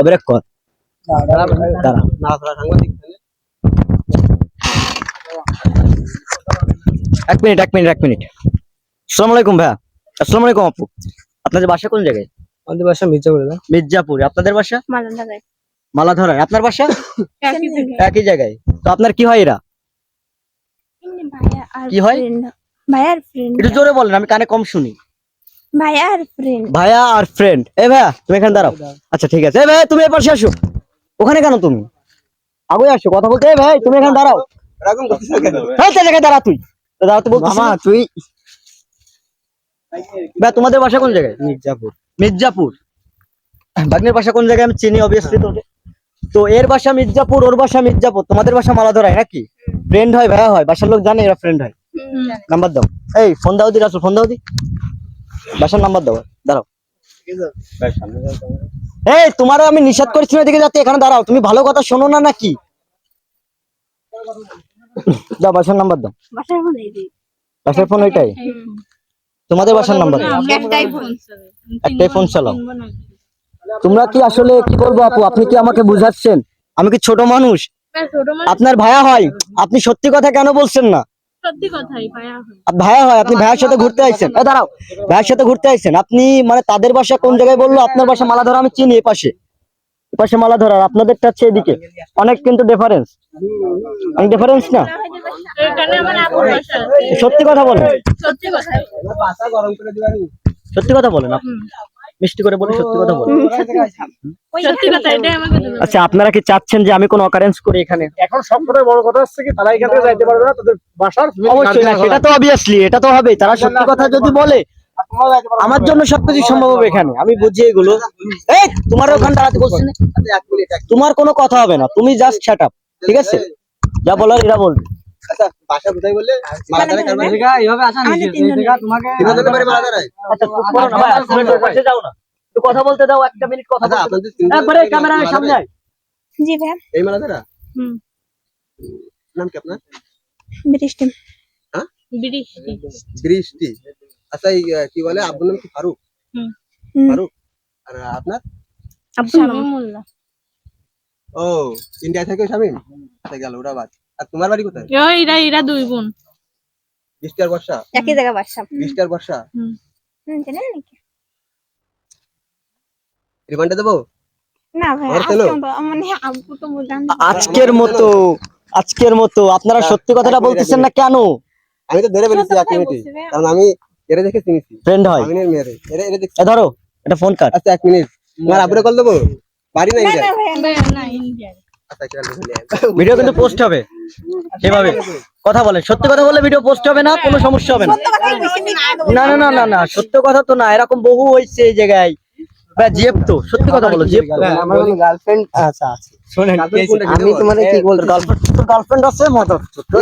এবারে কর। এক মিনিট এক মিনিট এক মিনিট। আসসালামু আলাইকুম ভাইয়া। আসসালামু আলাইকুম আপু। আপনাদের বাসা কোন জায়গায়? আমাদের বাসা মির্জাপুর মির্জাপুর। আপনাদের বাসা? গায়ে মালাধরায়। আপনার বাসা? একই জায়গায়। তো আপনার কি হয় এরা? কি হয়? friend। ভাইয়া আর ফ্রেন্ড একটু জোরে বলেন আমি কানে কম শুনি। ভাইয়া আর ফ্রেন্ড ভাইয়া আর ফ্রেন্ড এ ভাইয়া তুমি এখানে দাঁড়াও। আচ্ছা ঠিক আছে। এ ভাইয়া তুমি এ পাশে আসো। ওখানে কেন তুমি? আগে আসো কথা বলতে। এ ভাই তুমি এখানে দাঁড়াও। হ্যাঁ জায়গায় দাঁড়া তুই। দাঁড়া তো বলছিস মামা তুই ভাই তোমাদের বাসা কোন জায়গায়? মির্জাপুর। মির্জাপুর। বাগনের বাসা কোন জায়গায় আমি চিনি অবভিয়াসলি তো তো এর বাসা মির্জাপুর ওর বাসা মির্জাপুর। তোমাদের বাসা মালাধরায় নাকি? ফ্রেন্ড হয় ভাইয়া হয়। বাসার লোক জানে এরা ফ্রেন্ড হয়। নাম্বার দাও। এই ফোন দাও দি রাসুল ফোন দাও দি। বাসার নাম্বার দাও দাঁড়াও। এই তোমারও আমি নিষেধ করছি না এদিকে যাতে এখানে দাঁড়াও। তুমি ভালো কথা শোনো না নাকি? দাও বাসার নাম্বার দাও। বাসার ফোন ওইটাই। তোমাদের বাসার নাম্বার। দাও একটাই ফোন চালাও। তোমরা কি আসলে কি বলব আপু? আপনি কি আমাকে বুঝাচ্ছেন? আমি কি ছোট মানুষ? মানে আপনার ভাইয়া হয়? আপনি সত্যি কথা কেন বলছেন না? ভাইয়া হয়। ভাইয়া আপনি ভাইয়ের সাথে ঘুরতে আইছেন। এ দাঁড়াও ভাইয়ের সাথে ঘুরতে আইছেন। আপনি মানে তাদের বাসা কোন জায়গায় বলল? আপনার বাসা মালাধরা আমি চিনি এই পাশে। এই পাশে মালাধরা আর আপনাদেরটা হচ্ছে এদিকে। অনেক কিন্তু ডিফারেন্স অনেক ডিফারেন্স না? সত্যি কথা বলেন। সত্যি সত্যি কথা বলেন। আপনি মিষ্টি করে বলে সত্যি কথা আমাকে দেবে আচ্ছা আপনারা কি চাচ্ছেন যে আমি কোনো অকারেন্স করি এখানে? এখন সব থেকে বড় কথা হচ্ছে কি তারা এখান যাইতে পারবে না তাদের বাসার অবশ্যই না সেটা তো অবভিয়াসলি এটা তো হবে তারা সত্যি কথা যদি বলে আমার জন্য সবকিছু সম্ভব হবে এখানে। আমি বুঝি এগুলো। এই তোমার ওখানে দাঁড়াতে বলছি না। তোমার কোনো কথা হবে না। তুমি জাস্ট শ্যাট আপ ঠিক আছে? যা বলার এরা বলবে। বাসা কোথায় বললে? মালাদারে কারবার এইভাবে আসা আমাদের তিনজনের। তোমাকে কীভাবে যেতে পারি মালাদারে আচ্ছা চুপ করো না ভাই তুমি একটু পাশে যাও না। একটু কথা বলতে দাও একটা মিনিট কথা আচ্ছা বলতে আপনাদের তিনজন একবারে ক্যামেরার সামনে। আয় জি ভাইয়া। এই মালাদারা হুম। নাম কি আপনার? বৃষ্টি। হ্যাঁ? বৃষ্টি। বৃষ্টি। আচ্ছা এই আহ, কি বলে আব্বুর নাম কি? ফারুক? হুম। ফারুক। আর আপনার? শামীমুল্লাহ ও ইন্ডিয়া থেকে শামিম? আচ্ছা গেল ওরা বাদ। আর তোমার বাড়ি কোথায়? এরা এরা দুই বোন। বৃষ্টি আর বর্ষা? একই জায়গা বাসা বৃষ্টি আর বর্ষা? হুম। জানেন নাকি। রিমান্ডে দেবো? না ভাই আজকে মানে আব্বু তো আজকের মতো আজকের মতো। আপনারা সত্যি কথাটা বলতেছেন না কেন? আমি তো ধরে ফেলেছি এক মিনিটে কারণ আমি এরে দেখে চিনিছি। ফ্রেন্ড হয়। আমিনের মেয়েরে। এরে এরে দেখছি এ ধরো এটা ফোন কাট আচ্ছা এক মিনিট। তোমার আব্বুরে কল দেবো? বাড়ি না না ইন্ডিয়া না। ইন্ডিয়া আচ্ছা ভিডিও কিন্তু পোস্ট হবে। সেভাবে। কথা বলেন। সত্যি কথা বললে ভিডিও পোস্ট হবে না কোনো সমস্যা হবে না। না না না না না সত্য কথা তো না এরকম বহু হয়েছে এই জায়গায়। বা জিএফ তো সত্যি কথা বলো জিএফ তো। আমার গার্লফ্রেন্ড আচ্ছা আছে শোনেন আমি video কি তোর গার্লফ্রেন্ড তোর গার্লফ্রেন্ড আছে?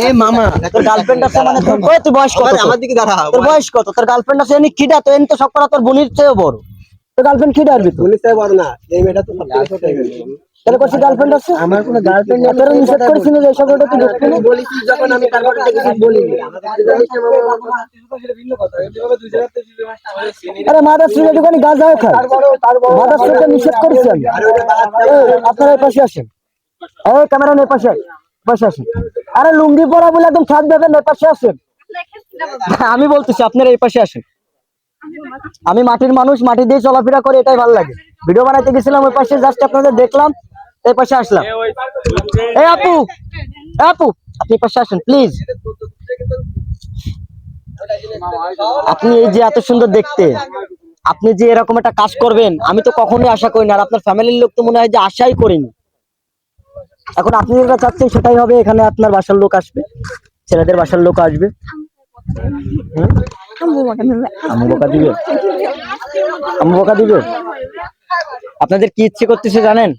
এ মামা। তোর গার্লফ্রেন্ড আছে মানে তোর কয় তুই বয়স কত? আমার দিকে দাঁড়া তোর বয়স কত? তোর গার্লফ্রেন্ড আছে এনে তো এনে তো সব করা তোর বোনের চেয়েও বড়। তোর গার্লফ্রেন্ড তো পুলিশ সাহেব বড় না এই মেয়েটা তো ছোট হয়ে। তাহলে গার্লফ্রেন্ড আছে? আমার কোনো গার্লফ্রেন্ড নেই তোর নিষেধ যে ওটা তুই ঢুকবি না? বলেছিস যখন আমি তারপরে থেকে কিছু বলিনি। আরে মাদার স্ট্রিটে দোকানে গাঁজাও খায় মাদার স্ট্রিটে নিষেধ করেছি আমি আপনারা এই পাশে আসেন। এই ক্যামেরা এই পাশে পাশে আসেন। আরে লুঙ্গি পরা বলে একদম ছাদ দেবেন এই পাশে আসেন। আমি বলতেছি আপনারা এই পাশে আসেন। আমি মাটির মানুষ মাটি দিয়ে চলাফেরা করে এটাই ভালো লাগে। ভিডিও বানাইতে গেছিলাম ওই পাশে জাস্ট আপনাদের দেখলাম। এই পাশে আসলাম। এই আপু আপু, আপনি পাশে আসেন প্লিজ আপনি এই যে এত সুন্দর দেখতে, আপনি যে এরকম একটা কাজ করবেন, আমি তো কখনোই আশা করি না আর আপনার ফ্যামিলির লোক তো মনে হয় যে আশাই করিনি। এখন আপনি যেটা চাচ্ছেন, সেটাই হবে, এখানে আপনার বাসার লোক আসবে, ছেলেদের বাসার লোক আসবে। আম্মু বকা দিবে? আপনাদের কি ইচ্ছে করতেছে জানেন?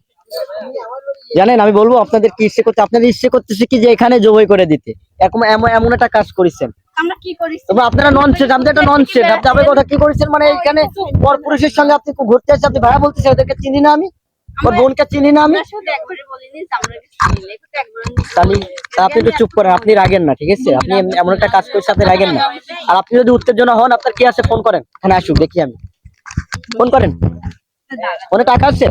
জানেন আমি বলব আপনাদের কি ইচ্ছে করতে আপনাদের ইচ্ছে করতেছে কি যে এখানে জবই করে দিতে। এরকম এমন এমন একটা কাজ করেছেন। আমরা কি করি? তবে আপনারা ননসেন্স আপনি একটা ননসেন্স আপনি আপনি কথা কি করেছেন? মানে এখানে সঙ্গে আপনি ঘুরতে আসছেন আপনি ভাড়া বলতেছেন ওদেরকে চিনি না আমি? ওর বোনকে চিনি না আমি? তাহলে আপনি একটু চুপ করেন আপনি রাগেন না ঠিক আছে? আপনি এমন একটা কাজ করছেন আপনি রাগেন না। আর আপনি যদি উত্তেজনা হন আপনার কি আছে? ফোন করেন। এখানে আসুক দেখি আমি। ফোন করেন। ফোনে টাকা আছে?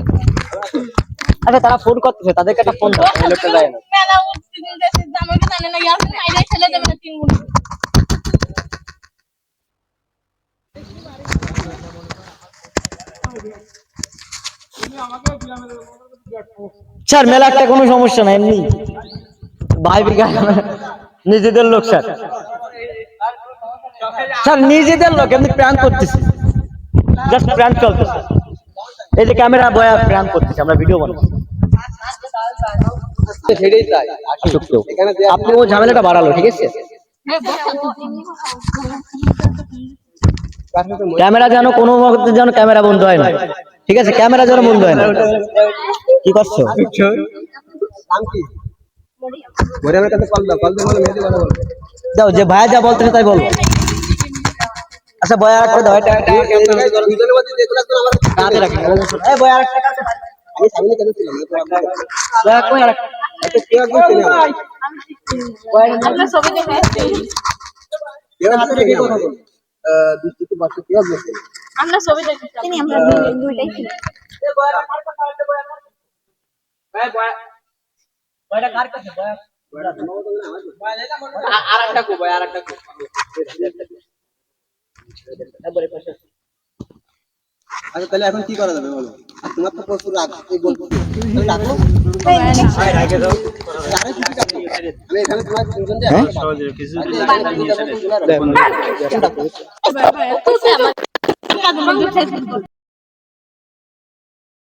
আচ্ছা তারা ফোন করতেছে তাদেরকে একটা ফোন দাও এই লোকটা যায় না। মেলা উঠছে দেশের জামাইকে জানে না ইয়াসিন মাইরে ছেলে দেবে না তিন গুণ স্যার মেলা একটা কোনো সমস্যা নাই এমনি। ভাই বিঘা নিজেদের লোক স্যার। স্যার নিজেদের লোক এমনি প্র্যাঙ্ক করতেছি। জাস্ট প্র্যাঙ্ক চলতেছে। এই যে ক্যামেরা বয়া প্র্যাঙ্ক করতেছে আমরা ভিডিও বানাচ্ছি। আপনি ও ঝামেলাটা বাড়ালো ঠিক আছে? ক্যামেরা যেন কোনো মুহূর্তে যেন ক্যামেরা বন্ধ হয় না। ঠিক আছে ক্যামেরা যেন বন্ধ হয় না। কি করছ? যাও যে ভাইয়া যা বলতেছে তাই বলো। আচ্ছা বয়া একটা দাও এটা এটা আমার হাতে রাখি এই বয়া আরেকটা কাছে আমি সামনে কেন ছিলাম? না তো বয়া কই আরেকটা। একটা কেউ একজন চেনে আমার আমরা ছবি দেখে আসছি। কেউ আমার কেউ আমরা ছবি দেখে আমরা দুইটাই ছিল বয়াটা কার কাছে? বয়া আচ্ছা তাহলে এখন কি করা যাবে বলো তোমার তো প্রচুর রাগ এই ডাকো আমি এখানে তোমার আমার